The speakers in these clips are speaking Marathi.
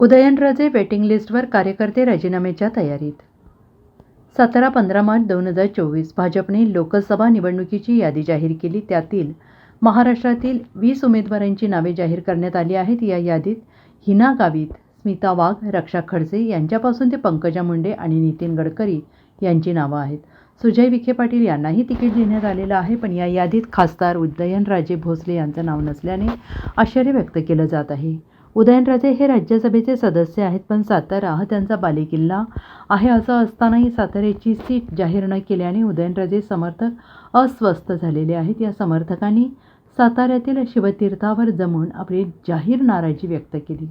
उदयनराजे वेटिंग लिस्टवर कार्यकर्ते राजीनाम्याच्या तयारीत. सतरा पंधरा मार्च दोन हजार चोवीस भाजपने लोकसभा निवडणुकीची यादी जाहीर केली. त्यातील महाराष्ट्रातील वीस उमेदवारांची नावे जाहीर करण्यात आली आहेत. या यादीत हिना गावित स्मिता वाघ रक्षा खडसे यांच्यापासून ते पंकजा मुंडे आणि नितीन गडकरी यांची नावं आहेत. सुजय विखे पाटील यांनाही तिकीट देण्यात आलेलं आहे पण या यादीत खासदार उदयनराजे भोसले यांचं नाव नसल्याने आश्चर्य व्यक्त केलं जात आहे. उदयनराजे हे राज्यसभेचे सदस्य आहेत पण सातारा हा त्यांचा बालेकिल्ला आहे असं असतानाही साताऱ्याची सीट जाहीर न केल्याने उदयनराजे समर्थक अस्वस्थ झालेले आहेत. या समर्थकांनी साताऱ्यातील शिवतीर्थावर जमून आपली जाहीर नाराजी व्यक्त केली.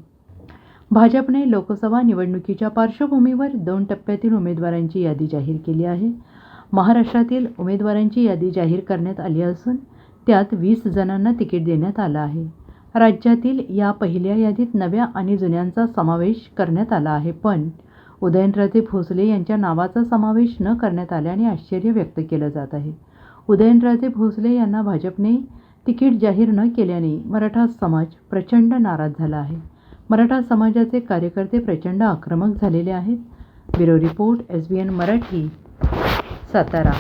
भाजपने लोकसभा निवडणुकीच्या पार्श्वभूमीवर दोन टप्प्यातील उमेदवारांची यादी जाहीर केली आहे. महाराष्ट्रातील उमेदवारांची यादी जाहीर करण्यात आली असून त्यात वीस जणांना तिकीट देण्यात आलं आहे. राज्यातील या पहिल्या यादीत नव्या आणि जुन्यांचा समावेश करण्यात आला आहे. पण उदयनराजे भोसले यांच्या नावाचा समावेश न करण्यात आल्याने आश्चर्य व्यक्त केलं जात आहे. उदयनराजे भोसले यांना भाजपने तिकीट जाहीर न केल्याने मराठा समाज प्रचंड नाराज झाला आहे. मराठा समाजाचे कार्यकर्ते प्रचंड आक्रमक झालेले आहेत. Bureau report S B N Marathi Satara.